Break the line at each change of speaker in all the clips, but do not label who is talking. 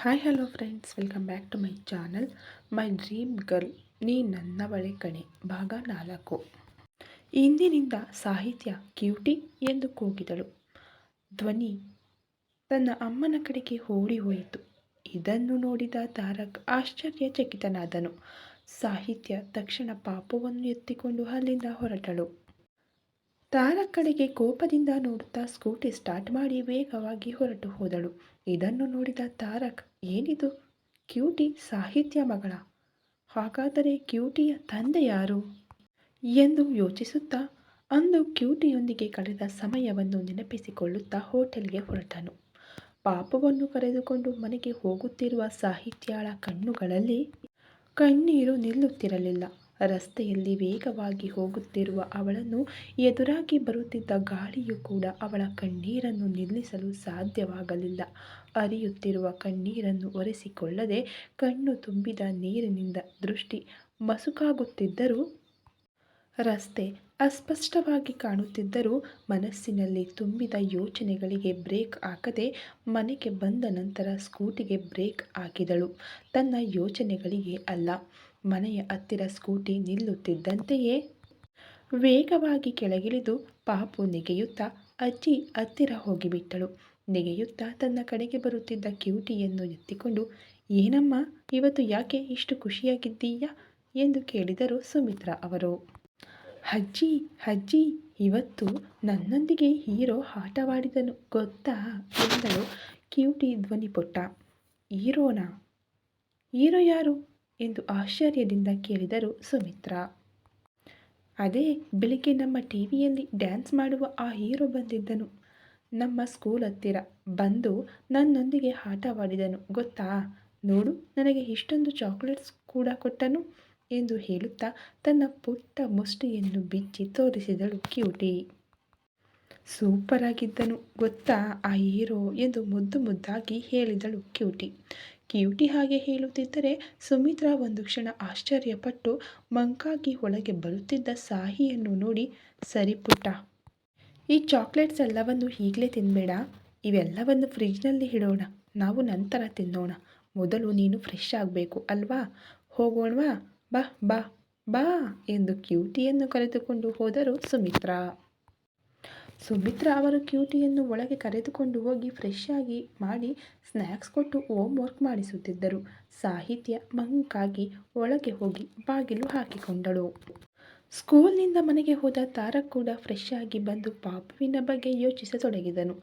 Hi hello friends welcome back to my channel my dream girl ನೀ ನನ್ನವಳೆ ಕಣೆ, ಭಾಗ ನಾಲ್ಕು. ಇಂದಿನಿಂದ ಸಾಹಿತ್ಯ ಕ್ಯೂಟಿ ಎಂದು ಕೂಗಿದಳು. ಧ್ವನಿ ತನ್ನ ಅಮ್ಮನ ಕಡೆಗೆ ಓಡಿ ಹೋಯಿತು. ಇದನ್ನು ನೋಡಿದ ತಾರಕ್ ಆಶ್ಚರ್ಯಚಕಿತನಾದನು. ಸಾಹಿತ್ಯ ತಕ್ಷಣ ಪಾಪವನ್ನು ಎತ್ತಿಕೊಂಡು ಅಲ್ಲಿಂದ ಹೊರಟಳು. ತಾರಕ್ ಕಡೆಗೆ ಕೋಪದಿಂದ ನೋಡುತ್ತಾ ಸ್ಕೂಟಿ ಸ್ಟಾರ್ಟ್ ಮಾಡಿ ವೇಗವಾಗಿ ಹೊರಟು ಹೋದಳು. ಇದನ್ನು ನೋಡಿದ ತಾರಕ್, ಏನಿದು? ಕ್ಯೂಟಿ ಸಾಹಿತ್ಯ ಮಗಳ. ಹಾಗಾದರೆ ಕ್ಯೂಟಿಯ ತಂದೆ ಯಾರು? ಎಂದು ಯೋಚಿಸುತ್ತಾ ಅಂದು ಕ್ಯೂಟಿಯೊಂದಿಗೆ ಕಳೆದ ಸಮಯವನ್ನು ನೆನಪಿಸಿಕೊಳ್ಳುತ್ತಾ ಹೋಟೆಲ್ಗೆ ಹೊರಟನು. ಪಾಪವನ್ನು ಕರೆದುಕೊಂಡು ಮನೆಗೆ ಹೋಗುತ್ತಿರುವ ಸಾಹಿತ್ಯಾಳ ಕಣ್ಣುಗಳಲ್ಲಿ ಕಣ್ಣೀರು ನಿಲ್ಲುತ್ತಿರಲಿಲ್ಲ. ರಸ್ತೆಯಲ್ಲಿ ವೇಗವಾಗಿ ಹೋಗುತ್ತಿರುವ ಅವಳನ್ನು ಎದುರಾಗಿ ಬರುತ್ತಿದ್ದ ಗಾಳಿಯು ಕೂಡ ಅವಳ ಕಣ್ಣೀರನ್ನು ನಿಲ್ಲಿಸಲು ಸಾಧ್ಯವಾಗಲಿಲ್ಲ. ಅರಿಯುತ್ತಿರುವ ಕಣ್ಣೀರನ್ನು ಒರೆಸಿಕೊಳ್ಳದೆ ಕಣ್ಣು ತುಂಬಿದ ನೀರಿನಿಂದ ದೃಷ್ಟಿ ಮಸುಕಾಗುತ್ತಿದ್ದರೂ, ರಸ್ತೆ ಅಸ್ಪಷ್ಟವಾಗಿ ಕಾಣುತ್ತಿದ್ದರೂ ಮನಸ್ಸಿನಲ್ಲಿ ತುಂಬಿದ ಯೋಚನೆಗಳಿಗೆ ಬ್ರೇಕ್ ಹಾಕದೆ ಮನೆಗೆ ಬಂದ ನಂತರ ಸ್ಕೂಟಿಗೆ ಬ್ರೇಕ್ ಹಾಕಿದಳು. ತನ್ನ ಯೋಚನೆಗಳಿಗೆ ಅಲ್ಲ ಮನೆಯ ಹತ್ತಿರ ಸ್ಕೂಟಿ ನಿಲ್ಲುತ್ತಿದ್ದಂತೆಯೇ ವೇಗವಾಗಿ ಕೆಳಗಿಳಿದು ಪಾಪು ನೆಗೆಯುತ್ತಾ ಅಜ್ಜಿ ಹತ್ತಿರ ಹೋಗಿಬಿಟ್ಟಳು. ನೆಗೆಯುತ್ತಾ ತನ್ನ ಕಡೆಗೆ ಬರುತ್ತಿದ್ದ ಕ್ಯೂಟಿಯನ್ನು ಎತ್ತಿಕೊಂಡು, ಏನಮ್ಮ, ಇವತ್ತು ಯಾಕೆ ಇಷ್ಟು ಖುಷಿಯಾಗಿದ್ದೀಯಾ? ಎಂದು ಕೇಳಿದರು ಸುಮಿತ್ರಾ ಅವರು. ಅಜ್ಜಿ ಅಜ್ಜಿ, ಇವತ್ತು ನನ್ನೊಂದಿಗೆ ಹೀರೋ ಆಟವಾಡಿದನು, ಗೊತ್ತಾ? ಎಂದಳು ಕ್ಯೂಟಿ ಧ್ವನಿಪುಟ್ಟ. ಹೀರೋನಾ? ಹೀರೋ ಯಾರು? ಎಂದು ಆಶ್ಚರ್ಯದಿಂದ ಕೇಳಿದರು ಸುಮಿತ್ರ. ಅದೇ, ಬೆಳಿಗ್ಗೆ ನಮ್ಮ ಟಿ ವಿಯಲ್ಲಿ ಡ್ಯಾನ್ಸ್ ಮಾಡುವ ಆ ಹೀರೋ ಬಂದಿದ್ದನು. ನಮ್ಮ ಸ್ಕೂಲ್ ಹತ್ತಿರ ಬಂದು ನನ್ನೊಂದಿಗೆ ಆಟವಾಡಿದನು ಗೊತ್ತಾ? ನೋಡು, ನನಗೆ ಇಷ್ಟೊಂದು ಚಾಕ್ಲೇಟ್ಸ್ ಕೂಡ ಕೊಟ್ಟನು ಎಂದು ಹೇಳುತ್ತಾ ತನ್ನ ಪುಟ್ಟ ಮುಷ್ಟಿಯನ್ನು ಬಿಚ್ಚಿ ತೋರಿಸಿದಳು ಕ್ಯೂಟಿ. ಸೂಪರ್ ಆಗಿದ್ದನು ಗೊತ್ತಾ? ಆ ಹೀರೋ ಎಂದು ಮುದ್ದು ಮುದ್ದಾಗಿ ಹೇಳಿದಳು ಕ್ಯೂಟಿ. ಕ್ಯೂಟಿ ಹಾಗೆ ಹೇಳುತ್ತಿದ್ದರೆ ಸುಮಿತ್ರಾ ಒಂದು ಕ್ಷಣ ಆಶ್ಚರ್ಯಪಟ್ಟು ಮಂಕಾಗಿ ಒಳಗೆ ಬರುತ್ತಿದ್ದ ಸಾಹಿಯನ್ನು ನೋಡಿ, ಸರಿ ಪುಟ್ಟ, ಈ ಚಾಕ್ಲೇಟ್ಸ್ ಎಲ್ಲವನ್ನು ಈಗಲೇ ತಿನ್ನಬೇಡ ಇವೆಲ್ಲವನ್ನು ಫ್ರಿಜ್ನಲ್ಲಿ ಇಡೋಣ. ನಾವು ನಂತರ ತಿನ್ನೋಣ. ಮೊದಲು ನೀನು ಫ್ರೆಶ್ ಆಗಬೇಕು, ಅಲ್ವಾ? ಹೋಗೋಣವಾ? ಬಾ ಬಾ ಬಾ ಎಂದು ಕ್ಯೂಟಿಯನ್ನು ಕರೆದುಕೊಂಡು ಹೋದರು ಸುಮಿತ್ರಾ. ಸುಮಿತ್ರಾ ಅವರು ಕ್ಯೂಟಿಯನ್ನು ಒಳಗೆ ಕರೆದುಕೊಂಡು ಹೋಗಿ ಫ್ರೆಶ್ ಆಗಿ ಮಾಡಿ ಸ್ನ್ಯಾಕ್ಸ್ ಕೊಟ್ಟು ಹೋಮ್ ವರ್ಕ್ ಮಾಡಿಸುತ್ತಿದ್ದರು. ಸಾಹಿತ್ಯ ಮಂಕಾಗಿ ಒಳಗೆ ಹೋಗಿ ಬಾಗಿಲು ಹಾಕಿಕೊಂಡಳು. ಸ್ಕೂಲ್ನಿಂದ ಮನೆಗೆ ಹೋದ ತಾರಕ್ ಕೂಡ ಫ್ರೆಶ್ ಆಗಿ ಬಂದು ಪಾಪುವಿನ ಬಗ್ಗೆ ಯೋಚಿಸತೊಡಗಿದನು.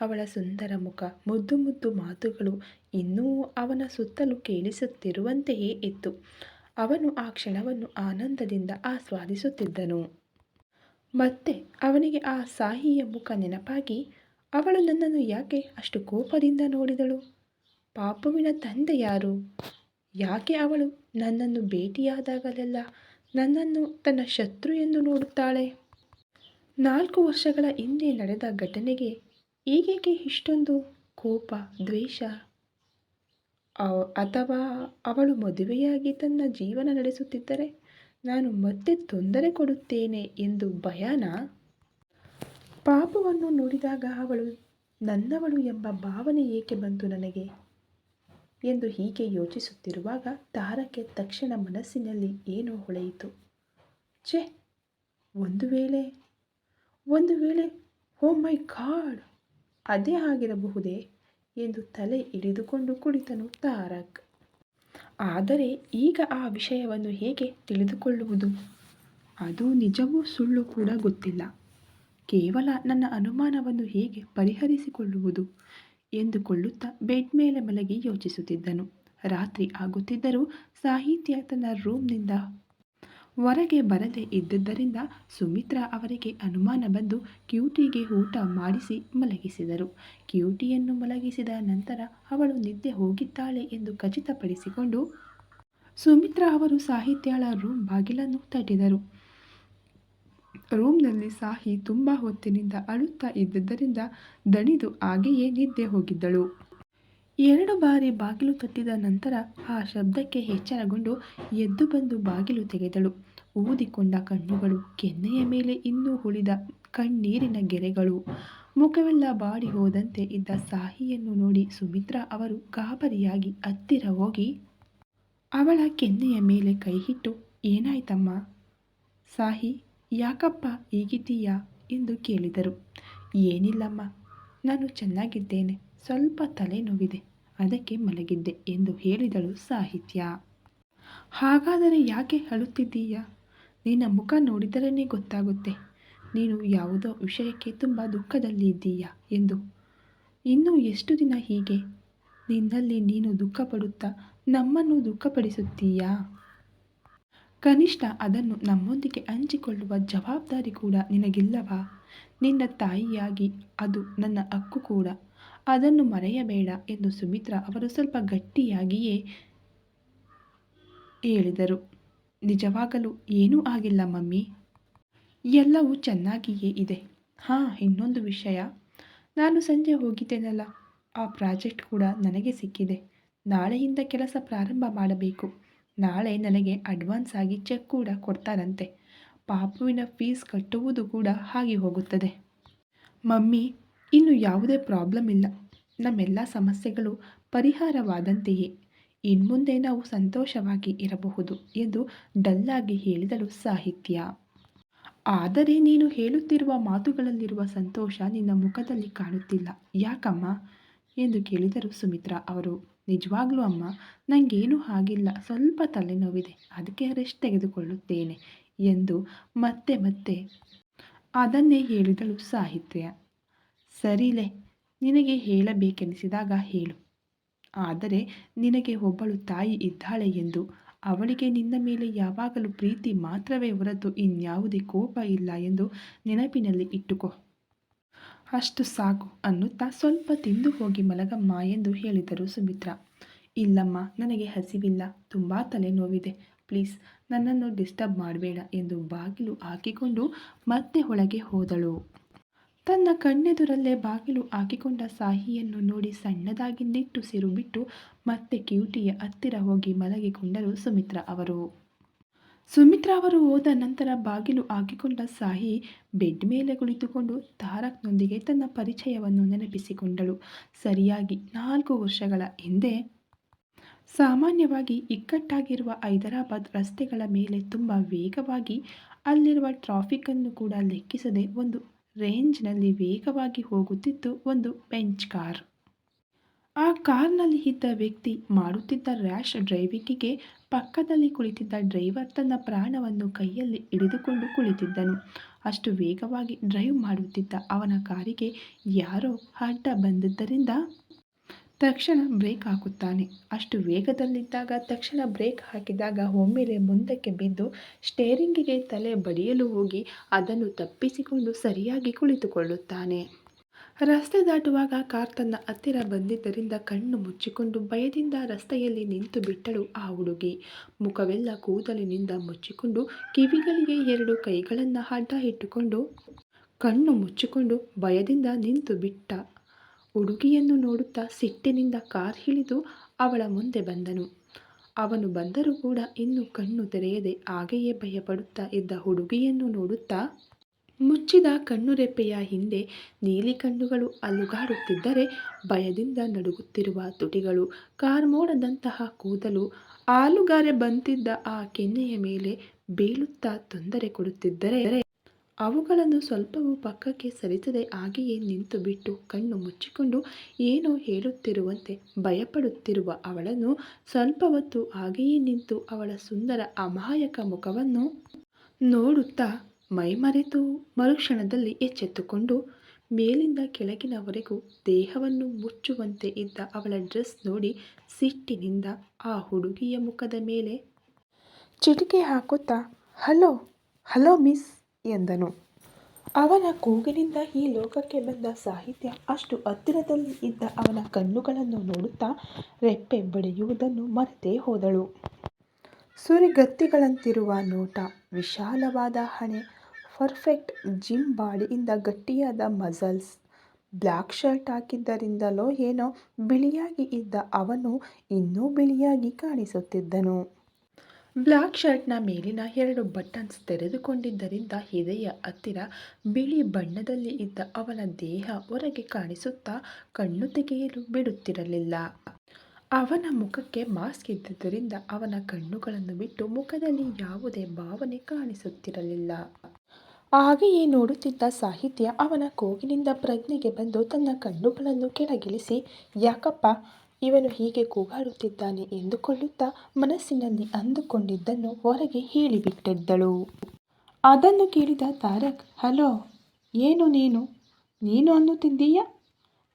ಅವಳ ಸುಂದರ ಮುಖ, ಮುದ್ದು ಮುದ್ದು ಮಾತುಗಳು ಇನ್ನೂ ಅವನ ಸುತ್ತಲೂ ಕೇಳಿಸುತ್ತಿರುವಂತೆಯೇ ಇತ್ತು. ಅವನು ಆ ಕ್ಷಣವನ್ನು ಆನಂದದಿಂದ ಆಸ್ವಾದಿಸುತ್ತಿದ್ದನು. ಮತ್ತೆ ಅವನಿಗೆ ಆ ಸಾಹಿಯ ಮುಖ ನೆನಪಾಗಿ ಅವಳು ನನ್ನನ್ನು ಯಾಕೆ ಅಷ್ಟು ಕೋಪದಿಂದ ನೋಡಿದಳು? ಪಾಪುವಿನ ತಂದೆ ಯಾರು? ಯಾಕೆ ಅವಳು ನನ್ನನ್ನು ಭೇಟಿಯಾದಾಗಲೆಲ್ಲ ನನ್ನನ್ನು ತನ್ನ ಶತ್ರು ಎಂದು ನೋಡುತ್ತಾಳೆ? ನಾಲ್ಕು ವರ್ಷಗಳ ಹಿಂದೆ ನಡೆದ ಘಟನೆಗೆ ಈಗೇಕೆ ಇಷ್ಟೊಂದು ಕೋಪ, ದ್ವೇಷ? ಅಥವಾ ಅವಳು ಮದುವೆಯಾಗಿ ತನ್ನ ಜೀವನ ನಡೆಸುತ್ತಿದ್ದರೆ? ನಾನು ಮತ್ತೆ ತೊಂದರೆ ಕೊಡುತ್ತೇನೆ ಎಂದು ಭಯಾನ ಪಾಪವನ್ನು ನೋಡಿದಾಗ ಅವಳು ನನ್ನವಳು ಎಂಬ ಭಾವನೆ ಏಕೆ ಬಂತು ನನಗೆ? ಎಂದು ಹೀಗೆ ಯೋಚಿಸುತ್ತಿರುವಾಗ ತಾರಕ್ಕೆ ತಕ್ಷಣ ಮನಸ್ಸಿನಲ್ಲಿ ಏನೋ ಹೊಳೆಯಿತು. ಛೆ, ಒಂದು ವೇಳೆ ಒಂದು ವೇಳೆ, ಓ ಮೈ ಗಾಡ್, ಅದೇ ಆಗಿರಬಹುದೇ ಎಂದು ತಲೆ ಹಿಡಿದುಕೊಂಡು ಕುಳಿತನು ತಾರಕ್. ಆದರೆ ಈಗ ಆ ವಿಷಯವನ್ನು ಹೇಗೆ ತಿಳಿದುಕೊಳ್ಳುವುದು? ಅದು ನಿಜವೂ ಸುಳ್ಳು ಕೂಡ ಗೊತ್ತಿಲ್ಲ. ಕೇವಲ ನನ್ನ ಅನುಮಾನವನ್ನು ಹೇಗೆ ಪರಿಹರಿಸಿಕೊಳ್ಳುವುದು? ಎಂದುಕೊಳ್ಳುತ್ತಾ ಬೆಡ್ ಮೇಲೆ ಮಲಗಿ ಯೋಚಿಸುತ್ತಿದ್ದನು. ರಾತ್ರಿ ಆಗುತ್ತಿದ್ದರೂ ಸಾಹಿತ್ಯ ತನ್ನ ರೂಮ್ನಿಂದ ಹೊರಗೆ ಬರದೆ ಇದ್ದುದರಿಂದ ಸುಮಿತ್ರಾ ಅವರಿಗೆ ಅನುಮಾನ ಬಂದು ಕ್ಯೂಟಿಗೆ ಊಟ ಮಾಡಿಸಿ ಮಲಗಿಸಿದರು. ಕ್ಯೂಟಿಯನ್ನು ಮಲಗಿಸಿದ ನಂತರ ಅವಳು ನಿದ್ದೆ ಹೋಗಿದ್ದಾಳೆ ಎಂದು ಖಚಿತಪಡಿಸಿಕೊಂಡು ಸುಮಿತ್ರಾ ಅವರು ಸಾಹಿತ್ಯಾಳ ರೂಮ್ ಬಾಗಿಲನ್ನು ತಟ್ಟಿದರು. ರೂಮ್ನಲ್ಲಿ ಸಾಹಿ ತುಂಬ ಹೊತ್ತಿನಿಂದ ಅಳುತ್ತಾ ಇದ್ದುದರಿಂದ ದಣಿದು ಹಾಗೆಯೇ ನಿದ್ದೆ ಹೋಗಿದ್ದಳು. ಎರಡು ಬಾರಿ ಬಾಗಿಲು ತಟ್ಟಿದ ನಂತರ ಆ ಶಬ್ದಕ್ಕೆ ಎಚ್ಚರಗೊಂಡು ಎದ್ದು ಬಂದು ಬಾಗಿಲು ತೆಗೆದಳು. ಊದಿಕೊಂಡ ಕಣ್ಣುಗಳು ಕೆನ್ನೆಯ ಮೇಲೆ ಇನ್ನೂ ಉಳಿದ ಕಣ್ಣೀರಿನ ಗೆರೆಗಳು. ಮುಖವೆಲ್ಲ ಬಾಡಿ ಹೋದಂತೆ ಇದ್ದ ಸಾಹಿಯನ್ನು ನೋಡಿ ಸುಮಿತ್ರಾ ಅವರು ಗಾಬರಿಯಾಗಿ ಹತ್ತಿರ ಹೋಗಿ, ಅವಳ ಕೆನ್ನೆಯ ಮೇಲೆ ಕೈಹಿಟ್ಟು, ಏನಾಯ್ತಮ್ಮ? ಸಾಹಿ, ಯಾಕಪ್ಪ ಹೀಗಿದ್ದೀಯಾ? ಎಂದು ಕೇಳಿದರು. ಏನಿಲ್ಲಮ್ಮ, ನಾನು ಚೆನ್ನಾಗಿದ್ದೇನೆ. ಸ್ವಲ್ಪ ತಲೆನೋವಿದೆ. ಅದಕ್ಕೆ ಮಲಗಿದ್ದೆ ಎಂದು ಹೇಳಿದಳು ಸಾಹಿತ್ಯ. ಹಾಗಾದರೆ ಯಾಕೆ ಅಳುತ್ತಿದ್ದೀಯಾ? ನಿನ್ನ ಮುಖ ನೋಡಿದರೇ ಗೊತ್ತಾಗುತ್ತೆ. ನೀನು ಯಾವುದೋ ವಿಷಯಕ್ಕೆ ತುಂಬ ದುಃಖದಲ್ಲಿ ಇದ್ದೀಯಾ ಎಂದು. ಇನ್ನೂ ಎಷ್ಟು ದಿನ ಹೀಗೆ? ನಿನ್ನಲ್ಲಿ ನೀನು ದುಃಖಪಡುತ್ತಾ ನಮ್ಮನ್ನು ದುಃಖಪಡಿಸುತ್ತೀಯಾ? ಕನಿಷ್ಠ ಅದನ್ನು ನಮ್ಮೊಂದಿಗೆ ಹಂಚಿಕೊಳ್ಳುವ ಜವಾಬ್ದಾರಿ ಕೂಡ ನಿನಗಿಲ್ಲವಾ? ನಿನ್ನ ತಾಯಿಯಾಗಿ ಅದು ನನ್ನ ಹಕ್ಕು ಕೂಡ. ಅದನ್ನು ಮರೆಯಬೇಡ ಎಂದು ಸುಮಿತ್ರಾ ಅವರು ಸ್ವಲ್ಪ ಗಟ್ಟಿಯಾಗಿಯೇ ಹೇಳಿದರು. ನಿಜವಾಗಲೂ ಏನೂ ಆಗಿಲ್ಲ ಮಮ್ಮಿ. ಎಲ್ಲವೂ ಚೆನ್ನಾಗಿಯೇ ಇದೆ. ಹಾಂ, ಇನ್ನೊಂದು ವಿಷಯ. ನಾನು ಸಂಜೆ ಹೋಗಿದ್ದೇನಲ್ಲ. ಆ ಪ್ರಾಜೆಕ್ಟ್ ಕೂಡ ನನಗೆ ಸಿಕ್ಕಿದೆ. ನಾಳೆಯಿಂದ ಕೆಲಸ ಪ್ರಾರಂಭ ಮಾಡಬೇಕು. ನಾಳೆ ನನಗೆ ಅಡ್ವಾನ್ಸ್ ಆಗಿ ಚೆಕ್ ಕೂಡ ಕೊಡ್ತಾರಂತೆ. ಪಾಪುವಿನ ಫೀಸ್ ಕಟ್ಟುವುದು ಕೂಡ ಹಾಗೆ ಹೋಗುತ್ತದೆ. ಮಮ್ಮಿ ಇನ್ನು ಯಾವುದೇ ಪ್ರಾಬ್ಲಮ್ ಇಲ್ಲ. ನಮ್ಮೆಲ್ಲ ಸಮಸ್ಯೆಗಳು ಪರಿಹಾರವಾದಂತೆಯೇ. ಇನ್ಮುಂದೆ ನಾವು ಸಂತೋಷವಾಗಿ ಇರಬಹುದು ಎಂದು ಡಲ್ಲಾಗಿ ಹೇಳಿದಳು ಸಾಹಿತ್ಯ. ಆದರೆ ನೀನು ಹೇಳುತ್ತಿರುವ ಮಾತುಗಳಲ್ಲಿರುವ ಸಂತೋಷ ನಿನ್ನ ಮುಖದಲ್ಲಿ ಕಾಣುತ್ತಿಲ್ಲ. ಯಾಕಮ್ಮ? ಎಂದು ಕೇಳಿದರು ಸುಮಿತ್ರಾ ಅವರು. ನಿಜವಾಗ್ಲೂ ಅಮ್ಮ ನನಗೇನೂ ಆಗಿಲ್ಲ ಸ್ವಲ್ಪ ತಲೆನೋವಿದೆ. ಅದಕ್ಕೆ ರೆಸ್ಟ್ ತೆಗೆದುಕೊಳ್ಳುತ್ತೇನೆ ಎಂದು ಮತ್ತೆ ಮತ್ತೆ ಅದನ್ನೇ ಹೇಳಿದಳು ಸಾಹಿತ್ಯ. ಸರಿಲೇ, ನಿನಗೆ ಹೇಳಬೇಕೆನಿಸಿದಾಗ ಹೇಳು. ಆದರೆ ನಿನಗೆ ಒಬ್ಬಳು ತಾಯಿ ಇದ್ದಾಳೆ ಎಂದು ಅವಳಿಗೆ ನಿನ್ನ ಮೇಲೆ ಯಾವಾಗಲೂ ಪ್ರೀತಿ ಮಾತ್ರವೇ ಹೊರತು ಇನ್ಯಾವುದೇ ಕೋಪ ಇಲ್ಲ ಎಂದು ನೆನಪಿನಲ್ಲಿ ಇಟ್ಟುಕೋ. ಅಷ್ಟು ಸಾಕು ಅನ್ನುತ್ತಾ ಸ್ವಲ್ಪ ತಿಂದು ಹೋಗಿ ಮಲಗಮ್ಮ ಎಂದು ಹೇಳಿದರು ಸುಮಿತ್ರ. ಇಲ್ಲಮ್ಮ, ನನಗೆ ಹಸಿವಿಲ್ಲ, ತುಂಬ ತಲೆನೋವಿದೆ. ಪ್ಲೀಸ್, ನನ್ನನ್ನು ಡಿಸ್ಟರ್ಬ್ ಮಾಡಬೇಡ ಎಂದು ಬಾಗಿಲು ಹಾಕಿಕೊಂಡು ಮತ್ತೆ ಒಳಗೆ ಹೋದಳು. ತನ್ನ ಕಣ್ಣೆದುರಲ್ಲೇ ಬಾಗಿಲು ಹಾಕಿಕೊಂಡ ಸಾಹಿಯನ್ನು ನೋಡಿ ಸಣ್ಣದಾಗಿ ನಿಟ್ಟುಸಿರು ಬಿಟ್ಟು ಮತ್ತೆ ಕ್ಯೂಟಿಯ ಹತ್ತಿರ ಹೋಗಿ ಮಲಗಿಕೊಂಡರು ಸುಮಿತ್ರಾ ಅವರು. ಸುಮಿತ್ರಾ ಅವರು ಹೋದ ನಂತರ ಬಾಗಿಲು ಹಾಕಿಕೊಂಡ ಸಾಹಿ ಬೆಡ್ ಮೇಲೆ ಕುಳಿತುಕೊಂಡು ತಾರಕ್ನೊಂದಿಗೆ ತನ್ನ ಪರಿಚಯವನ್ನು ನೆನಪಿಸಿಕೊಂಡಳು. ಸರಿಯಾಗಿ ನಾಲ್ಕು ವರ್ಷಗಳ ಹಿಂದೆ ಸಾಮಾನ್ಯವಾಗಿ ಇಕ್ಕಟ್ಟಾಗಿರುವ ಹೈದರಾಬಾದ್ ರಸ್ತೆಗಳ ಮೇಲೆ ತುಂಬ ವೇಗವಾಗಿ ಅಲ್ಲಿರುವ ಟ್ರಾಫಿಕ್ಕನ್ನು ಕೂಡ ಲೆಕ್ಕಿಸದೆ ಒಂದು ರೇಂಜ್ನಲ್ಲಿ ವೇಗವಾಗಿ ಹೋಗುತ್ತಿತ್ತು ಒಂದು ಬೆಂಚ್ ಕಾರ್. ಆ ಕಾರ್ನಲ್ಲಿ ಇದ್ದ ವ್ಯಕ್ತಿ ಮಾಡುತ್ತಿದ್ದ ರ್ಯಾಶ್ ಡ್ರೈವಿಂಗಿಗೆ ಪಕ್ಕದಲ್ಲಿ ಕುಳಿತಿದ್ದ ಡ್ರೈವರ್ ತನ್ನ ಪ್ರಾಣವನ್ನು ಕೈಯಲ್ಲಿ ಹಿಡಿದುಕೊಂಡು ಕುಳಿತಿದ್ದನು. ಅಷ್ಟು ವೇಗವಾಗಿ ಡ್ರೈವ್ ಮಾಡುತ್ತಿದ್ದ ಅವನ ಕಾರಿಗೆ ಯಾರೋ ಅಡ್ಡ ಬಂದಿದ್ದರಿಂದ ತಕ್ಷಣ ಬ್ರೇಕ್ ಹಾಕುತ್ತಾನೆ. ಅಷ್ಟು ವೇಗದಲ್ಲಿದ್ದಾಗ, ತಕ್ಷಣ ಬ್ರೇಕ್ ಹಾಕಿದಾಗ ಒಮ್ಮೆಲೆ ಮುಂದಕ್ಕೆ ಬಿದ್ದು ಸ್ಟೇರಿಂಗಿಗೆ ತಲೆ ಬಡಿಯಲು ಹೋಗಿ ಅದನ್ನು ತಪ್ಪಿಸಿಕೊಂಡು ಸರಿಯಾಗಿ ಕುಳಿತುಕೊಳ್ಳುತ್ತಾನೆ. ರಸ್ತೆ ದಾಟುವಾಗ ಕಾರ್ ತನ್ನ ಹತ್ತಿರ ಬಂದಿದ್ದರಿಂದ ಕಣ್ಣು ಮುಚ್ಚಿಕೊಂಡು ಭಯದಿಂದ ರಸ್ತೆಯಲ್ಲಿ ನಿಂತು ಬಿಟ್ಟಳು ಆ ಹುಡುಗಿ. ಮುಖವೆಲ್ಲ ಕೂದಲಿನಿಂದ ಮುಚ್ಚಿಕೊಂಡು ಕಿವಿಗಳಿಗೆ ಎರಡು ಕೈಗಳನ್ನು ಅಡ್ಡ ಇಟ್ಟುಕೊಂಡು ಕಣ್ಣು ಮುಚ್ಚಿಕೊಂಡು ಭಯದಿಂದ ನಿಂತು ಬಿಟ್ಟ. ಹುಡುಗಿಯನ್ನು ನೋಡುತ್ತಾ ಸಿಟ್ಟಿನಿಂದ ಕಾರ್ ಹಿಡಿದು ಅವಳ ಮುಂದೆ ಬಂದನು. ಅವನು ಬಂದರೂ ಕೂಡ ಇನ್ನು ಕಣ್ಣು ತೆರೆಯದೆ ಹಾಗೆಯೇ ಭಯಪಡುತ್ತಾ ಇದ್ದ ಹುಡುಗಿಯನ್ನು ನೋಡುತ್ತಾ, ಮುಚ್ಚಿದ ಕಣ್ಣುರೆಪ್ಪೆಯ ಹಿಂದೆ ನೀಲಿ ಕಣ್ಣುಗಳು ಅಲುಗಾಡುತ್ತಿದ್ದರೆ ಭಯದಿಂದ ನಡುಗುತ್ತಿರುವ ತುಟಿಗಳು ಕಾರ್ಮೋಡದಂತಹ ಕೂದಲು ಆಲುಗಾರೆ ಬಂತಿದ್ದ ಆ ಕೆನ್ನೆಯ ಮೇಲೆ ಬೀಳುತ್ತಾ ತೊಂದರೆ ಕೊಡುತ್ತಿದ್ದರೆ ಅವುಗಳನ್ನು ಸ್ವಲ್ಪವೂ ಪಕ್ಕಕ್ಕೆ ಸರಿಸದೆ ಹಾಗೆಯೇ ನಿಂತು ಬಿಟ್ಟು ಕಣ್ಣು ಮುಚ್ಚಿಕೊಂಡು ಏನೋ ಹೇಳುತ್ತಿರುವಂತೆ ಭಯಪಡುತ್ತಿರುವ ಅವಳನ್ನು ಸ್ವಲ್ಪ ಹೊತ್ತು ಹಾಗೆಯೇ ನಿಂತು ಅವಳ ಸುಂದರ ಅಮಾಯಕ ಮುಖವನ್ನು ನೋಡುತ್ತಾ ಮೈಮರೆತು ಮರುಕ್ಷಣದಲ್ಲಿ ಎಚ್ಚೆತ್ತುಕೊಂಡು ಮೇಲಿಂದ ಕೆಳಗಿನವರೆಗೂ ದೇಹವನ್ನು ಮುಚ್ಚುವಂತೆ ಇದ್ದ ಅವಳ ಡ್ರೆಸ್ ನೋಡಿ ಸಿಟ್ಟಿನಿಂದ ಆ ಹುಡುಗಿಯ ಮುಖದ ಮೇಲೆ ಚಿಟಿಕೆ ಹಾಕುತ್ತಾ, ಹಲೋ ಹಲೋ ಮಿಸ್ ಎಂದನು. ಅವನ ಕೂಗಿನಿಂದ ಈ ಲೋಕಕ್ಕೆ ಬಂದ ಸಾಹಿತ್ಯ ಅಷ್ಟು ಹತ್ತಿರದಲ್ಲಿ ಇದ್ದ ಅವನ ಕಣ್ಣುಗಳನ್ನು ನೋಡುತ್ತಾ ರೆಪ್ಪೆ ಬಡಿಯುವುದನ್ನು ಮರೆತೇ ಹೋದಳು. ಸುರಿಗತ್ತಿಗಳಂತಿರುವ ನೋಟ, ವಿಶಾಲವಾದ ಹಣೆ, ಪರ್ಫೆಕ್ಟ್ ಜಿಮ್ ಬಾಡಿಯಿಂದ ಗಟ್ಟಿಯಾದ ಮಸಲ್ಸ್ ಬ್ಲ್ಯಾಕ್ ಶರ್ಟ್ ಹಾಕಿದ್ದರಿಂದಲೋ ಏನೋ ಬಿಳಿಯಾಗಿ ಇದ್ದ ಅವನು ಇನ್ನೂ ಬಿಳಿಯಾಗಿ ಕಾಣಿಸುತ್ತಿದ್ದನು. ಬ್ಲ್ಯಾಕ್ ಶರ್ಟ್ನ ಮೇಲಿನ ಎರಡು ಬಟನ್ಸ್ ತೆರೆದುಕೊಂಡಿದ್ದರಿಂದ ಎದೆಯ ಹತ್ತಿರ ಬಿಳಿ ಬಣ್ಣದಲ್ಲಿ ಇದ್ದ ಅವನ ದೇಹ ಹೊರಗೆ ಕಾಣಿಸುತ್ತಾ ಕಣ್ಣು ತೆಗೆಯಲು ಬಿಡುತ್ತಿರಲಿಲ್ಲ. ಅವನ ಮುಖಕ್ಕೆ ಮಾಸ್ಕ್ ಇದ್ದುದರಿಂದ ಅವನ ಕಣ್ಣುಗಳನ್ನು ಬಿಟ್ಟು ಮುಖದಲ್ಲಿ ಯಾವುದೇ ಭಾವನೆ ಕಾಣಿಸುತ್ತಿರಲಿಲ್ಲ. ಹಾಗೆಯೇ ನೋಡುತ್ತಿದ್ದ ಸಾಹಿತ್ಯ ಅವನ ಕೂಗಿನಿಂದ ಪ್ರಜ್ಞೆಗೆ ಬಂದು ತನ್ನ ಕಣ್ಣುಗಳನ್ನು ಕೆಳಗಿಳಿಸಿ, ಯಾಕಪ್ಪ ಇವನು ಹೀಗೆ ಕೂಗಾಡುತ್ತಿದ್ದಾನೆ ಎಂದುಕೊಳ್ಳುತ್ತಾ ಮನಸ್ಸಿನಲ್ಲಿ ಅಂದುಕೊಂಡಿದ್ದನ್ನು ಹೊರಗೆ ಹೇಳಿಬಿಟ್ಟಿದ್ದಳು. ಅದನ್ನು ಕೇಳಿದ ತಾರಕ್, ಹಲೋ, ಏನು ನೀನು? ನೀನು ಅನ್ನುತ್ತಿದ್ದೀಯ?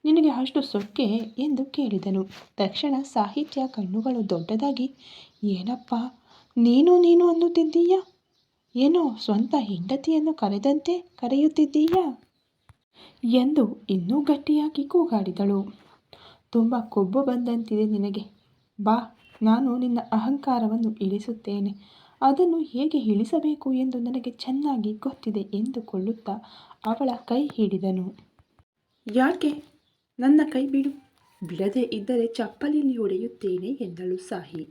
ನಿನಗೆ ಅಷ್ಟು ಸೊಕ್ಕೆ? ಎಂದು ಕೇಳಿದನು. ತಕ್ಷಣ ಸಾಹಿತ್ಯ ಕಣ್ಣುಗಳು ದೊಡ್ಡದಾಗಿ, ಏನಪ್ಪ, ನೀನು ನೀನು ಅನ್ನುತ್ತಿದ್ದೀಯ? ಏನೋ ಸ್ವಂತ ಹೆಂಡತಿಯನ್ನು ಕರೆದಂತೆ ಕರೆಯುತ್ತಿದ್ದೀಯಾ? ಎಂದು ಇನ್ನೂ ಗಟ್ಟಿಯಾಗಿ ಕೂಗಾಡಿದಳು. ತುಂಬ ಕೊಬ್ಬು ಬಂದಂತಿದೆ ನಿನಗೆ. ಬಾ, ನಾನು ನಿನ್ನ ಅಹಂಕಾರವನ್ನು ಇಳಿಸುತ್ತೇನೆ. ಅದನ್ನು ಹೇಗೆ ಇಳಿಸಬೇಕು ಎಂದು ನನಗೆ ಚೆನ್ನಾಗಿ ಗೊತ್ತಿದೆ ಎಂದುಕೊಳ್ಳುತ್ತಾ ಅವಳ ಕೈ ಹಿಡಿದನು. ಯಾಕೆ? ನನ್ನ ಕೈ ಬಿಡು. ಬಿಡದೆ ಇದ್ದರೆ ಚಪ್ಪಲಿಲಿ ಹೊಡೆಯುತ್ತೇನೆ ಎಂದಳು ಸಾಹಿ.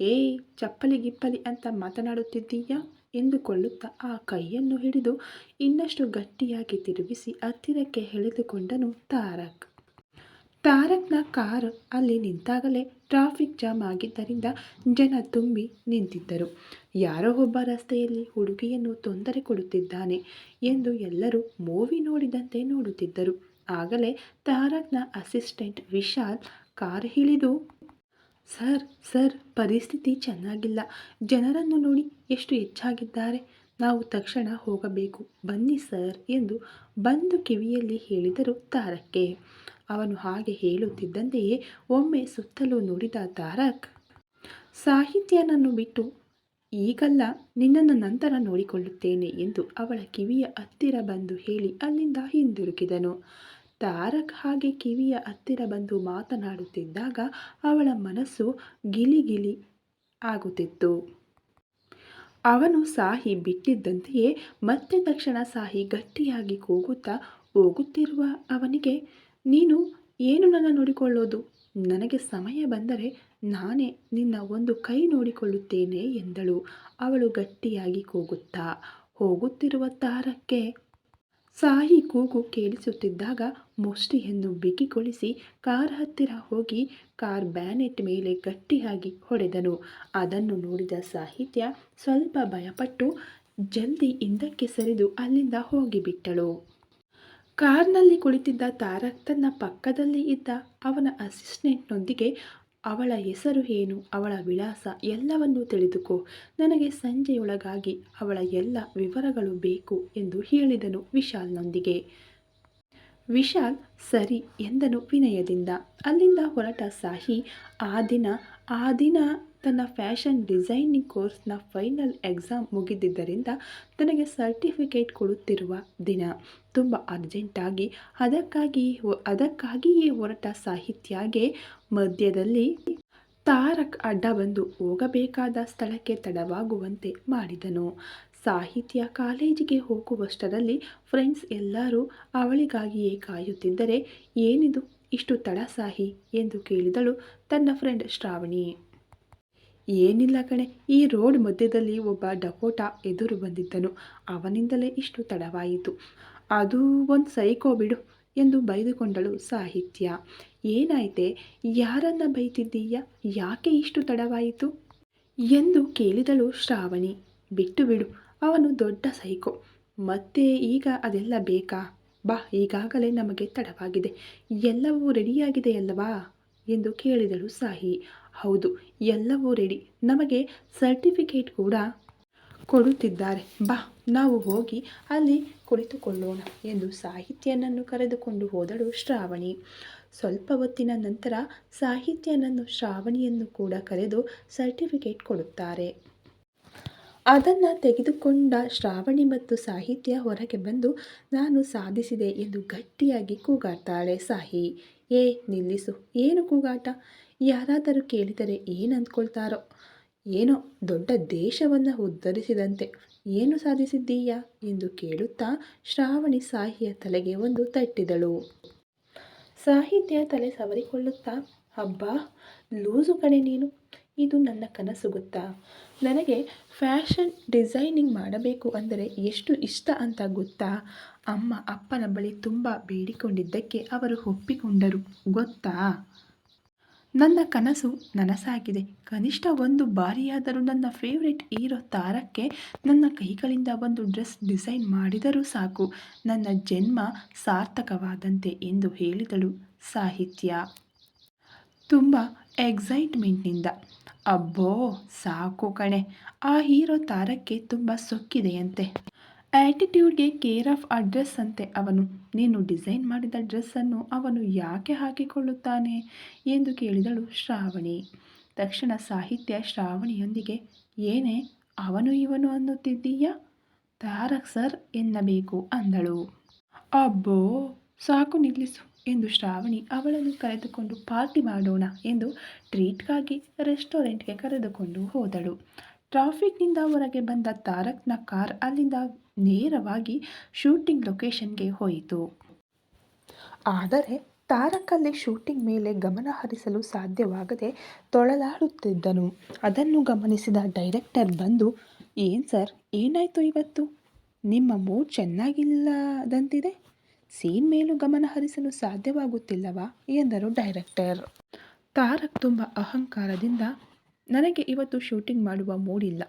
ಏ, ಚಪ್ಪಲಿ ಗಿಪ್ಪಲಿ ಅಂತ ಮಾತನಾಡುತ್ತಿದ್ದೀಯಾ ಎಂದುಕೊಳ್ಳುತ್ತಾ ಆ ಕೈಯನ್ನು ಹಿಡಿದು ಇನ್ನಷ್ಟು ಗಟ್ಟಿಯಾಗಿ ತಿರುಗಿಸಿ ಹತ್ತಿರಕ್ಕೆ ಎಳೆದುಕೊಂಡನು ತಾರಕ್. ತಾರಕ್ನ ಕಾರು ಅಲ್ಲಿ ನಿಂತಾಗಲೇ ಟ್ರಾಫಿಕ್ ಜಾಮ್ ಆಗಿದ್ದರಿಂದ ಜನ ತುಂಬಿ ನಿಂತಿದ್ದರು. ಯಾರೋ ಒಬ್ಬ ರಸ್ತೆಯಲ್ಲಿ ಹುಡುಗಿಯನ್ನು ತೊಂದರೆ ಕೊಡುತ್ತಿದ್ದಾನೆ ಎಂದು ಎಲ್ಲರೂ ಮೂವಿ ನೋಡಿದಂತೆ ನೋಡುತ್ತಿದ್ದರು. ಆಗಲೇ ತಾರಕ್ನ ಅಸಿಸ್ಟೆಂಟ್ ವಿಶಾಲ್ ಕಾರ್ ಇಳಿದು, ಸರ್ ಸರ್, ಪರಿಸ್ಥಿತಿ ಚೆನ್ನಾಗಿಲ್ಲ. ಜನರನ್ನು ನೋಡಿ ಎಷ್ಟು ಹೆಚ್ಚಾಗಿದ್ದಾರೆ. ನಾವು ತಕ್ಷಣ ಹೋಗಬೇಕು. ಬನ್ನಿ, ಸರ್ ಎಂದು ಬಂದು ಕಿವಿಯಲ್ಲಿ ಹೇಳಿದರು ತಾರಕ್ಕೆ. ಅವನು ಹಾಗೆ ಹೇಳುತ್ತಿದ್ದಂತೆಯೇ ಒಮ್ಮೆ ಸುತ್ತಲೂ ನೋಡಿದ ತಾರಕ್, ಸಾಹಿತ್ಯನನ್ನು ಬಿಟ್ಟು ಈಗಲ್ಲ ನಿನ್ನನ್ನು ನಂತರ ನೋಡಿಕೊಳ್ಳುತ್ತೇನೆ ಎಂದು ಅವಳ ಕಿವಿಯ ಹತ್ತಿರ ಬಂದು ಹೇಳಿ ಅಲ್ಲಿಂದ ಹಿಂದಿರುಗಿದನು. ತಾರಕ್ ಹಾಗೆ ಕಿವಿಯ ಹತ್ತಿರ ಬಂದು ಮಾತನಾಡುತ್ತಿದ್ದಾಗ ಅವಳ ಮನಸ್ಸು ಗಿಲಿ ಗಿಲಿ ಆಗುತ್ತಿತ್ತು. ಅವನು ಸಾಹಿ ಬಿಟ್ಟಿದ್ದಂತೆಯೇ ಮತ್ತೆ ತಕ್ಷಣ ಸಾಹಿ ಗಟ್ಟಿಯಾಗಿ ಕೂಗುತ್ತಾ ಹೋಗುತ್ತಿರುವ ಅವನಿಗೆ ನೀನು ಏನು ನನ್ನ ನೋಡಿಕೊಳ್ಳೋದು? ನನಗೆ ಸಮಯ ಬಂದರೆ ನಾನೇ ನಿನ್ನ ಒಂದು ಕೈ ನೋಡಿಕೊಳ್ಳುತ್ತೇನೆ ಎಂದಳು. ಅವಳು ಗಟ್ಟಿಯಾಗಿ ಕೂಗುತ್ತಾ, ಹೋಗುತ್ತಿರುವ ತಾರಕ್ಕೆ ಸಾಹಿ ಕೂಗು ಕೇಳಿಸುತ್ತಿದ್ದಾಗ ಮುಷ್ಟಿಯನ್ನು ಬಿಗಿಗೊಳಿಸಿ ಕಾರ್ ಹತ್ತಿರ ಹೋಗಿ ಕಾರ್ ಬ್ಯಾನೆಟ್ ಮೇಲೆ ಗಟ್ಟಿಯಾಗಿ ಹೊಡೆದನು. ಅದನ್ನು ನೋಡಿದ ಸಾಹಿತ್ಯ ಸ್ವಲ್ಪ ಭಯಪಟ್ಟು ಜಲ್ದಿ ಹಿಂದಕ್ಕೆ ಸರಿದು ಅಲ್ಲಿಂದ ಹೋಗಿಬಿಟ್ಟಳು. ಕಾರ್ನಲ್ಲಿ ಕುಳಿತಿದ್ದ ತಾರಕ್ ತನ್ನ ಪಕ್ಕದಲ್ಲಿ ಇದ್ದ ಅವನ ಅಸಿಸ್ಟೆಂಟ್ನೊಂದಿಗೆ, ಅವಳ ಹೆಸರು ಏನು? ಅವಳ ವಿಳಾಸ ಎಲ್ಲವನ್ನೂ ತಿಳಿದುಕೋ. ನನಗೆ ಸಂಜೆಯೊಳಗಾಗಿ ಅವಳ ಎಲ್ಲ ವಿವರಗಳು ಬೇಕು ಎಂದು ಹೇಳಿದನು ವಿಶಾಲ್ನೊಂದಿಗೆ. ವಿಶಾಲ್, ಸರಿ ಎಂದನು ವಿನಯದಿಂದ. ಅಲ್ಲಿಂದ ಹೊರಟ ಸಾಹಿ, ಆ ದಿನ ಆ ದಿನ ತನ್ನ ಫ್ಯಾಷನ್ ಡಿಸೈನಿಂಗ್ ಕೋರ್ಸ್ನ ಫೈನಲ್ ಎಕ್ಸಾಮ್ ಮುಗಿದಿದ್ದರಿಂದ ತನಗೆ ಸರ್ಟಿಫಿಕೇಟ್ ಕೊಡುತ್ತಿರುವ ದಿನ ತುಂಬ ಅರ್ಜೆಂಟಾಗಿ ಅದಕ್ಕಾಗಿ ಅದಕ್ಕಾಗಿಯೇ ಹೊರಟ ಸಾಹಿತ್ಯಗೆ ಮಧ್ಯದಲ್ಲಿ ತಾರಕ್ ಅಡ್ಡ ಬಂದು ಹೋಗಬೇಕಾದ ಸ್ಥಳಕ್ಕೆ ತಡವಾಗುವಂತೆ ಮಾಡಿದನು. ಸಾಹಿತ್ಯ ಕಾಲೇಜಿಗೆ ಹೋಗುವಷ್ಟರಲ್ಲಿ ಫ್ರೆಂಡ್ಸ್ ಎಲ್ಲರೂ ಅವಳಿಗಾಗಿಯೇ ಕಾಯುತ್ತಿದ್ದರೆ ಏನಿದು, ಇಷ್ಟು ತಡ ಸಾಹಿ? ಎಂದು ಕೇಳಿದಳು ತನ್ನ ಫ್ರೆಂಡ್ ಶ್ರಾವಣಿ. ಏನಿಲ್ಲ ಕಣೆ. ಈ ರೋಡ್ ಮಧ್ಯದಲ್ಲಿ ಒಬ್ಬ ಡಕೋಟ ಎದುರು ಬಂದಿದ್ದನು. ಅವನಿಂದಲೇ ಇಷ್ಟು ತಡವಾಯಿತು. ಅದು ಒಂದು ಸೈಕೋ ಬಿಡು ಎಂದು ಬೈದುಕೊಂಡಳು ಸಾಹಿತ್ಯ. ಏನಾಯ್ತೆ? ಯಾರನ್ನ ಬೈತಿದ್ದೀಯ? ಯಾಕೆ ಇಷ್ಟು ತಡವಾಯಿತು? ಎಂದು ಕೇಳಿದಳು ಶ್ರಾವಣಿ. ಬಿಟ್ಟು ಬಿಡು. ಅವನು ದೊಡ್ಡ ಸೈಕೋ. ಮತ್ತೆ ಈಗ ಅದೆಲ್ಲ ಬೇಕಾ? ಬಾ, ಈಗಾಗಲೇ ನಮಗೆ ತಡವಾಗಿದೆ. ಎಲ್ಲವೂ ರೆಡಿಯಾಗಿದೆಯಲ್ಲವಾ? ಎಂದು ಕೇಳಿದಳು ಸಾಹಿ. ಹೌದು, ಎಲ್ಲವೂ ರೆಡಿ ನಮಗೆ ಸರ್ಟಿಫಿಕೇಟ್ ಕೂಡ ಕೊಡುತ್ತಿದ್ದಾರೆ. ಬಾ, ನಾವು ಹೋಗಿ ಅಲ್ಲಿ ಕುಳಿತುಕೊಳ್ಳೋಣ ಎಂದು ಸಾಹಿತ್ಯನನ್ನು ಕರೆದುಕೊಂಡು ಹೋದಳು ಶ್ರಾವಣಿ. ಸ್ವಲ್ಪ ಹೊತ್ತಿನ ನಂತರ ಸಾಹಿತ್ಯನನ್ನು ಶ್ರಾವಣಿಯನ್ನು ಕೂಡ ಕರೆದು ಸರ್ಟಿಫಿಕೇಟ್ ಕೊಡುತ್ತಾರೆ. ಅದನ್ನು ತೆಗೆದುಕೊಂಡ ಶ್ರಾವಣಿ ಮತ್ತು ಸಾಹಿತ್ಯ ಹೊರಗೆ ಬಂದು, ನಾನು ಸಾಧಿಸಿದೆ ಎಂದು ಗಟ್ಟಿಯಾಗಿ ಕೂಗಾಡ್ತಾಳೆ ಸಾಹಿ. ಏ, ನಿಲ್ಲಿಸು, ಏನು ಕೂಗಾಟ? ಯಾರಾದರೂ ಕೇಳಿದರೆ ಏನು ಅಂದ್ಕೊಳ್ತಾರೋ? ಏನೋ ದೊಡ್ಡ ದೇಶವನ್ನು ಉದ್ಧರಿಸಿದಂತೆ ಏನು ಸಾಧಿಸಿದ್ದೀಯಾ? ಎಂದು ಕೇಳುತ್ತಾ ಶ್ರಾವಣಿ ಸಾಹಿಯ ತಲೆಗೆ ಒಂದು ತಟ್ಟಿದಳು. ಸಾಹಿತ್ಯ ತಲೆ ಸವರಿಕೊಳ್ಳುತ್ತಾ, ಅಬ್ಬಾ, ಲೂಸು ಕಣೆ ನೀನು. ಇದು ನನ್ನ ಕನಸು ಗೊತ್ತಾ? ನನಗೆ ಫ್ಯಾಷನ್ ಡಿಸೈನಿಂಗ್ ಮಾಡಬೇಕು ಅಂದರೆ ಎಷ್ಟು ಇಷ್ಟ ಅಂತ ಗೊತ್ತಾ? ಅಮ್ಮ ಅಪ್ಪನ ಬಳಿ ತುಂಬ ಬೇಡಿಕೊಂಡಿದ್ದಕ್ಕೆ ಅವರು ಒಪ್ಪಿಕೊಂಡರು. ಗೊತ್ತಾ? ನನ್ನ ಕನಸು ನನಸಾಗಿದೆ. ಕನಿಷ್ಠ ಒಂದು ಬಾರಿಯಾದರೂ ನನ್ನ ಫೇವ್ರೆಟ್ ಹೀರೋ ತಾರಕ್ಕೆ ನನ್ನ ಕೈಗಳಿಂದ ಒಂದು ಡ್ರೆಸ್ ಡಿಸೈನ್ ಮಾಡಿದರೂ ಸಾಕು. ನನ್ನ ಜನ್ಮ ಸಾರ್ಥಕವಾದಂತೆ ಎಂದು ಹೇಳಿದಳು ಸಾಹಿತ್ಯ. ತುಂಬ ಎಕ್ಸೈಟ್ಮೆಂಟ್ನಿಂದ ಅಬ್ಬೋ, ಸಾಕು ಕಣೆ. ಆ ಹೀರೋ ತಾರಕ್ಕೆ ತುಂಬ ಸೊಕ್ಕಿದೆಯಂತೆ. ಆ್ಯಟಿಟ್ಯೂಡ್ಗೆ ಕೇರ್ ಆಫ್ ಅಡ್ರೆಸ್ ಅಂತೆ. ಅವನು, ನೀನು ಡಿಸೈನ್ ಮಾಡಿದ ಡ್ರೆಸ್ಸನ್ನು ಅವನು ಯಾಕೆ ಹಾಕಿಕೊಳ್ಳುತ್ತಾನೆ? ಎಂದು ಕೇಳಿದಳು ಶ್ರಾವಣಿ. ತಕ್ಷಣ ಸಾಹಿತ್ಯ ಶ್ರಾವಣಿಯೊಂದಿಗೆ, ಏನೇ, ಅವನು ಇವನು ಅನ್ನುತ್ತಿದ್ದೀಯಾ? ತಾರಕ್ ಸರ್ ಎನ್ನಬೇಕು, ಅಂದಳು. ಅಬ್ಬೋ, ಸಾಕು ನಿಲ್ಲಿಸು, ಎಂದು ಶ್ರಾವಣಿ ಅವಳನ್ನು ಕರೆದುಕೊಂಡು, ಪಾರ್ಟಿ ಮಾಡೋಣ, ಎಂದು ಟ್ರೀಟ್ಗಾಗಿ ರೆಸ್ಟೋರೆಂಟ್ಗೆ ಕರೆದುಕೊಂಡು ಹೋದಳು. ಟ್ರಾಫಿಕ್ನಿಂದ ಹೊರಗೆ ಬಂದ ತಾರಕ್ನ ಕಾರ್ ಅಲ್ಲಿಂದ ನೇರವಾಗಿ ಶೂಟಿಂಗ್ ಲೊಕೇಶನ್ಗೆ ಹೋಯಿತು. ಆದರೆ ತಾರಕಲ್ಲಿ ಶೂಟಿಂಗ್ ಮೇಲೆ ಗಮನ ಹರಿಸಲು ಸಾಧ್ಯವಾಗದೆ ತೊಳಲಾಡುತ್ತಿದ್ದನು. ಅದನ್ನು ಗಮನಿಸಿದ ಡೈರೆಕ್ಟರ್ ಬಂದು, ಏನು ಸರ್, ಏನಾಯಿತು ಇವತ್ತು? ನಿಮ್ಮ ಮೂಡ್ ಚೆನ್ನಾಗಿಲ್ಲದಂತಿದೆ? ಸೀನ್ ಮೇಲೂ ಗಮನ ಹರಿಸಲು ಸಾಧ್ಯವಾಗುತ್ತಿಲ್ಲವಾ? ಎಂದರು ಡೈರೆಕ್ಟರ್. ತಾರಕ್ ತುಂಬ ಅಹಂಕಾರದಿಂದ, ನನಗೆ ಇವತ್ತು ಶೂಟಿಂಗ್ ಮಾಡುವ ಮೂಡಿಲ್ಲ.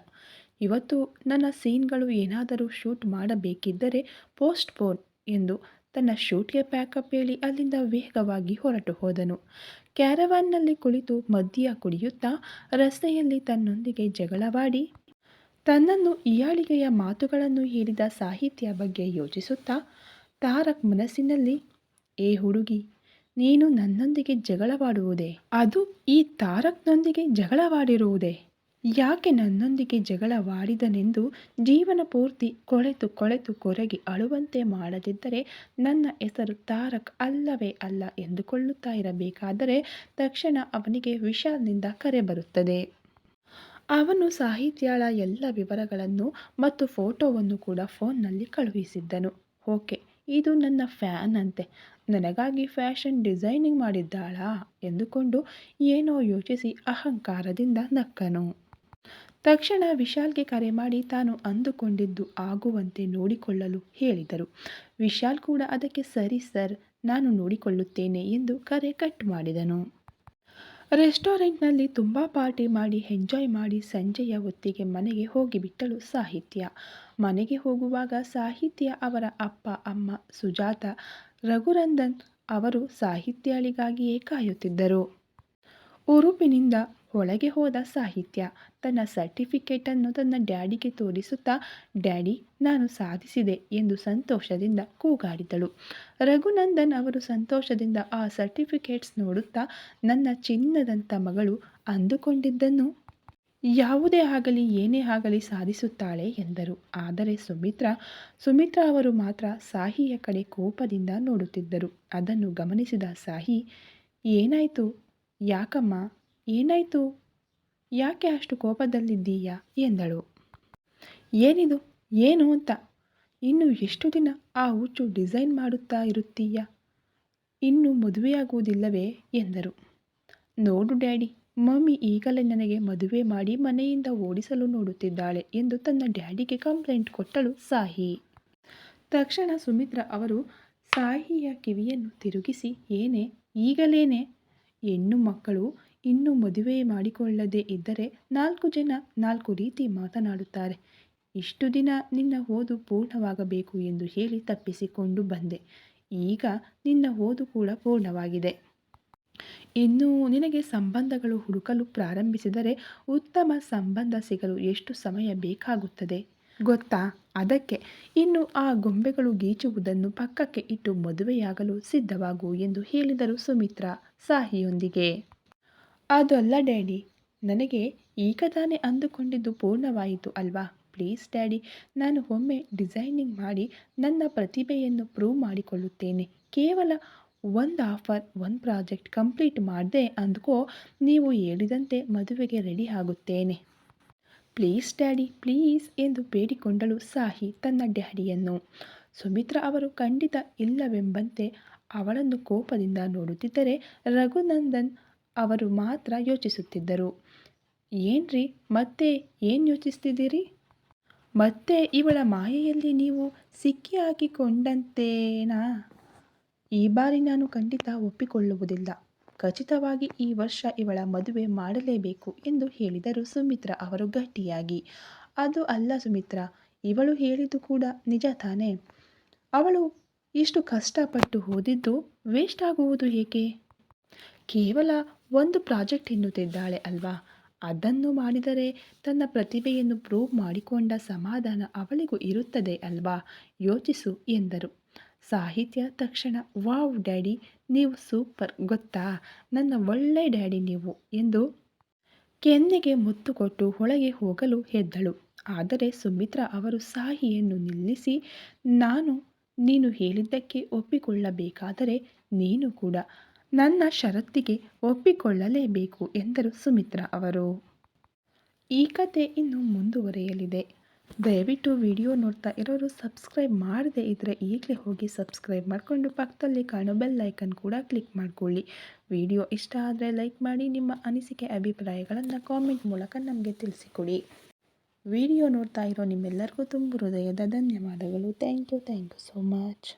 ಇವತ್ತು ನನ್ನ ಸೀನ್ಗಳು ಏನಾದರೂ ಶೂಟ್ ಮಾಡಬೇಕಿದ್ದರೆ ಪೋಸ್ಟ್ಪೋನ್ ಎಂದು ತನ್ನ ಶೂಟ್ಗೆ ಪ್ಯಾಕಪ್ ಹೇಳಿ ಅಲ್ಲಿಂದ ವೇಗವಾಗಿ ಹೊರಟು ಹೋದನು. ಕ್ಯಾರವಾನ್ನಲ್ಲಿ ಕುಳಿತು ಮದ್ಯ ಕುಡಿಯುತ್ತಾ ರಸ್ತೆಯಲ್ಲಿ ತನ್ನೊಂದಿಗೆ ಜಗಳವಾಡಿ, ತನ್ನನ್ನು ಇಯಾಳಿಗೆಯ ಮಾತುಗಳನ್ನು ಹೇಳಿದ ಸಾಹಿತ್ಯ ಬಗ್ಗೆ ಯೋಚಿಸುತ್ತಾ ತಾರಕ್ ಮನಸ್ಸಿನಲ್ಲಿ, ಏ ಹುಡುಗಿ, ನೀನು ನನ್ನೊಂದಿಗೆ ಜಗಳವಾಡುವುದೇ? ಅದು ಈ ತಾರಕ್ನೊಂದಿಗೆ ಜಗಳವಾಡಿರುವುದೇ? ಯಾಕೆ ನನ್ನೊಂದಿಗೆ ಜಗಳವಾಡಿದನೆಂದು ಜೀವನ ಪೂರ್ತಿ ಕೊಳೆತು ಕೊಳೆತು ಕೊರಗಿ ಅಳುವಂತೆ ಮಾಡದಿದ್ದರೆ ನನ್ನ ಹೆಸರು ತಾರಕ್ ಅಲ್ಲವೇ ಅಲ್ಲ ಎಂದುಕೊಳ್ಳುತ್ತಾ ಇರಬೇಕಾದರೆ ತಕ್ಷಣ ಅವನಿಗೆ ವಿಶಾಲ್ನಿಂದ ಕರೆ ಬರುತ್ತದೆ. ಅವನು ಸಾಹಿತ್ಯಾಳ ಎಲ್ಲ ವಿವರಗಳನ್ನು ಮತ್ತು ಫೋಟೋವನ್ನು ಕೂಡ ಫೋನ್ನಲ್ಲಿ ಕಳುಹಿಸಿದ್ದನು. ಓಕೆ, ಇದು ನನ್ನ ಫ್ಯಾನ್ ಅಂತೆ. ನನಗಾಗಿ ಫ್ಯಾಷನ್ ಡಿಸೈನಿಂಗ್ ಮಾಡಿದ್ದಾಳಾ? ಎಂದುಕೊಂಡು ಏನೋ ಯೋಚಿಸಿ ಅಹಂಕಾರದಿಂದ ನಕ್ಕನು. ತಕ್ಷಣ ವಿಶಾಲ್ಗೆ ಕರೆ ಮಾಡಿ ತಾನು ಅಂದುಕೊಂಡಿದ್ದು ಆಗುವಂತೆ ನೋಡಿಕೊಳ್ಳಲು ಹೇಳಿದರು. ವಿಶಾಲ್ ಕೂಡ ಅದಕ್ಕೆ, ಸರಿ ಸರ್, ನಾನು ನೋಡಿಕೊಳ್ಳುತ್ತೇನೆ ಎಂದು ಕರೆ ಕಟ್ ಮಾಡಿದನು. ರೆಸ್ಟೋರೆಂಟ್ನಲ್ಲಿ ತುಂಬ ಪಾರ್ಟಿ ಮಾಡಿ, ಎಂಜಾಯ್ ಮಾಡಿ ಸಂಜೆಯ ಹೊತ್ತಿಗೆ ಮನೆಗೆ ಹೋಗಿಬಿಟ್ಟಳು ಸಾಹಿತ್ಯ. ಮನೆಗೆ ಹೋಗುವಾಗ ಸಾಹಿತ್ಯ ಅವರ ಅಪ್ಪ, ಅಮ್ಮ, ಸುಜಾತ, ರಘುರಂದನ್ ಅವರು ಸಾಹಿತ್ಯಾಳಿಗಾಗಿಯೇ ಕಾಯುತ್ತಿದ್ದರು. ಉರುಪಿನಿಂದ ಒಳಗೆ ಹೋದ ಸಾಹಿತ್ಯ ತನ್ನ ಸರ್ಟಿಫಿಕೇಟನ್ನು ತನ್ನ ಡ್ಯಾಡಿಗೆ ತೋರಿಸುತ್ತಾ, ಡ್ಯಾಡಿ, ನಾನು ಸಾಧಿಸಿದೆ ಎಂದು ಸಂತೋಷದಿಂದ ಕೂಗಾಡಿದಳು. ರಘುನಂದನ್ ಅವರು ಸಂತೋಷದಿಂದ ಆ ಸರ್ಟಿಫಿಕೇಟ್ಸ್ ನೋಡುತ್ತಾ, ನನ್ನ ಚಿನ್ನದಂಥ ಮಗಳು ಅಂದುಕೊಂಡಿದ್ದನ್ನು ಯಾವುದೇ ಆಗಲಿ, ಏನೇ ಆಗಲಿ ಸಾಧಿಸುತ್ತಾಳೆ ಎಂದರು. ಆದರೆ ಸುಮಿತ್ರಾ ಸುಮಿತ್ರಾ ಅವರು ಮಾತ್ರ ಸಾಹಿಯ ಕಡೆ ಕೋಪದಿಂದ ನೋಡುತ್ತಿದ್ದರು. ಅದನ್ನು ಗಮನಿಸಿದ ಸಾಹಿ, ಏನಾಯಿತು? ಯಾಕಮ್ಮ? ಏನಾಯಿತು? ಯಾಕೆ ಅಷ್ಟು ಕೋಪದಲ್ಲಿದ್ದೀಯಾ? ಎಂದಳು. ಏನಿದು? ಏನು ಅಂತ? ಇನ್ನು ಎಷ್ಟು ದಿನ ಆ ಹುಚ್ಚು ಡಿಸೈನ್ ಮಾಡುತ್ತಾ ಇರುತ್ತೀಯ? ಇನ್ನು ಮದುವೆಯಾಗುವುದಿಲ್ಲವೇ? ಎಂದರು. ನೋಡು ಡ್ಯಾಡಿ, ಮಮ್ಮಿ ಈಗಲೇ ನನಗೆ ಮದುವೆ ಮಾಡಿ ಮನೆಯಿಂದ ಓಡಿಸಲು ನೋಡುತ್ತಿದ್ದಾಳೆ ಎಂದು ತನ್ನ ಡ್ಯಾಡಿಗೆ ಕಂಪ್ಲೇಂಟ್ ಕೊಟ್ಟಳು ಸಾಹಿ. ತಕ್ಷಣ ಸುಮಿತ್ರ ಅವರು, ಸಾಹಿಯ ಕಿವಿಯನ್ನು ತಿರುಗಿಸಿ, ಏನೇ? ಈಗಲೇನೆ? ಹೆಣ್ಣು ಮಕ್ಕಳು ಇನ್ನೂ ಮದುವೆ ಮಾಡಿಕೊಳ್ಳದೇ ಇದ್ದರೆ ನಾಲ್ಕು ಜನ ನಾಲ್ಕು ರೀತಿ ಮಾತನಾಡುತ್ತಾರೆ. ಇಷ್ಟು ದಿನ ನಿನ್ನ ಓದು ಪೂರ್ಣವಾಗಬೇಕು ಎಂದು ಹೇಳಿ ತಪ್ಪಿಸಿಕೊಂಡು ಬಂದೆ. ಈಗ ನಿನ್ನ ಓದು ಕೂಡ ಪೂರ್ಣವಾಗಿದೆ. ಇನ್ನು ನಿನಗೆ ಸಂಬಂಧಗಳು ಹುಡುಕಲು ಪ್ರಾರಂಭಿಸಿದರೆ ಉತ್ತಮ ಸಂಬಂಧ ಸಿಗಲು ಎಷ್ಟು ಸಮಯ ಬೇಕಾಗುತ್ತದೆ? ಗೊತ್ತಾ? ಅದಕ್ಕೆ ಇನ್ನು ಆ ಗೊಂಬೆಗಳು ಗೀಚುವುದನ್ನು ಪಕ್ಕಕ್ಕೆ ಇಟ್ಟು ಮದುವೆಯಾಗಲು ಸಿದ್ಧವಾಗು ಎಂದು ಹೇಳಿದರು ಸುಮಿತ್ರಾ ಸಾಹಿಯೊಂದಿಗೆ. ಅದಲ್ಲ ಡ್ಯಾಡಿ. ನನಗೆ ಈಗ ತಾನೇ ಅಂದುಕೊಂಡಿದ್ದು ಪೂರ್ಣವಾಯಿತು ಅಲ್ವಾ? ಪ್ಲೀಸ್, ಡ್ಯಾಡಿ, ನಾನು ಒಮ್ಮೆ ಡಿಸೈನಿಂಗ್ ಮಾಡಿ ನನ್ನ ಪ್ರತಿಭೆಯನ್ನು ಪ್ರೂವ್ ಮಾಡಿಕೊಳ್ಳುತ್ತೇನೆ. ಕೇವಲ ಒಂದು ಆಫರ್, ಒಂದು ಪ್ರಾಜೆಕ್ಟ್ ಕಂಪ್ಲೀಟ್ ಮಾಡಿದೆ ಅಂದ್ಕೋ, ನೀವು ಹೇಳಿದಂತೆ ಮದುವೆಗೆ ರೆಡಿ ಆಗುತ್ತೇನೆ. ಪ್ಲೀಸ್, ಡ್ಯಾಡಿ, ಪ್ಲೀಸ್ ಎಂದು ಬೇಡಿಕೊಂಡಳು ಸಾಹಿ ತನ್ನ ಡ್ಯಾಡಿಯನ್ನು. ಸುಮಿತ್ರಾ ಅವರು ಖಂಡಿತ ಇಲ್ಲವೆಂಬಂತೆ ಅವಳನ್ನು ಕೋಪದಿಂದ ನೋಡುತ್ತಿದ್ದರೆ ರಘುನಂದನ್ ಅವರು ಮಾತ್ರ ಯೋಚಿಸುತ್ತಿದ್ದರು. ಏನ್ರಿ, ಮತ್ತೆ ಏನು ಯೋಚಿಸ್ತಿದ್ದೀರಿ? ಮತ್ತೆ ಇವಳ ಮಾಯೆಯಲ್ಲಿ ನೀವು ಸಿಕ್ಕಿ ಹಾಕಿಕೊಂಡಂತೇನಾ? ಈ ಬಾರಿ ನಾನು ಖಂಡಿತ ಒಪ್ಪಿಕೊಳ್ಳುವುದಿಲ್ಲ. ಖಚಿತವಾಗಿ ಈ ವರ್ಷ ಇವಳ ಮದುವೆ ಮಾಡಲೇಬೇಕು ಎಂದು ಹೇಳಿದರು ಸುಮಿತ್ರ ಅವರು ಗಟ್ಟಿಯಾಗಿ. ಅದು ಅಲ್ಲ ಸುಮಿತ್ರ, ಇವಳು ಹೇಳಿದ್ದು ಕೂಡ ನಿಜ ತಾನೇ. ಅವಳು ಇಷ್ಟು ಕಷ್ಟಪಟ್ಟು ಓದಿದ್ದು ವೇಸ್ಟ್ ಆಗುವುದು ಏಕೆ? ಕೇವಲ ಒಂದು ಪ್ರಾಜೆಕ್ಟ್ ಎನ್ನುತ್ತಿದ್ದಾಳೆ ಅಲ್ವಾ? ಅದನ್ನು ಮಾಡಿದರೆ ತನ್ನ ಪ್ರತಿಭೆಯನ್ನು ಪ್ರೂವ್ ಮಾಡಿಕೊಂಡ ಸಮಾಧಾನ ಅವಳಿಗೂ ಇರುತ್ತದೆ ಅಲ್ವಾ? ಯೋಚಿಸು ಎಂದರು. ಸಾಹಿತ್ಯ ತಕ್ಷಣ, ವಾವ್ ಡ್ಯಾಡಿ, ನೀವು ಸೂಪರ್, ಗೊತ್ತಾ? ನನ್ನ ಒಳ್ಳೆ ಡ್ಯಾಡಿ ನೀವು ಎಂದು ಕೆನ್ನೆಗೆ ಮುತ್ತು ಕೊಟ್ಟು ಒಳಗೆ ಹೋಗಲು ಹೆದ್ದಳು. ಆದರೆ ಸುಮಿತ್ರಾ ಅವರು ಸಾಹಿಯನ್ನು ನಿಲ್ಲಿಸಿ, ನಾನು, ನೀನು ಹೇಳಿದ್ದಕ್ಕೆ ಒಪ್ಪಿಕೊಳ್ಳಬೇಕಾದರೆ ನೀನು ಕೂಡ ನನ್ನ ಷರತ್ತಿಗೆ ಒಪ್ಪಿಕೊಳ್ಳಲೇಬೇಕು ಎಂದರು ಸುಮಿತ್ರಾ ಅವರು. ಈ ಕತೆ ಇನ್ನು ಮುಂದುವರೆಯಲಿದೆ. ದಯವಿಟ್ಟು ವಿಡಿಯೋ ನೋಡ್ತಾ ಇರೋರು ಸಬ್ಸ್ಕ್ರೈಬ್ ಮಾಡದೇ ಇದ್ದರೆ ಈಗಲೇ ಹೋಗಿ ಸಬ್ಸ್ಕ್ರೈಬ್ ಮಾಡಿಕೊಂಡು ಪಕ್ಕದಲ್ಲಿ ಕಾಣೋ ಬೆಲ್ ಐಕನ್ ಕೂಡ ಕ್ಲಿಕ್ ಮಾಡಿಕೊಳ್ಳಿ. ವಿಡಿಯೋ ಇಷ್ಟ ಆದರೆ ಲೈಕ್ ಮಾಡಿ, ನಿಮ್ಮ ಅನಿಸಿಕೆ, ಅಭಿಪ್ರಾಯಗಳನ್ನು ಕಾಮೆಂಟ್ ಮೂಲಕ ನಮಗೆ ತಿಳಿಸಿಕೊಡಿ. ವಿಡಿಯೋ ನೋಡ್ತಾ ಇರೋ ನಿಮ್ಮೆಲ್ಲರಿಗೂ ತುಂಬ ಹೃದಯದ ಧನ್ಯವಾದಗಳು. Thank you thank you so much.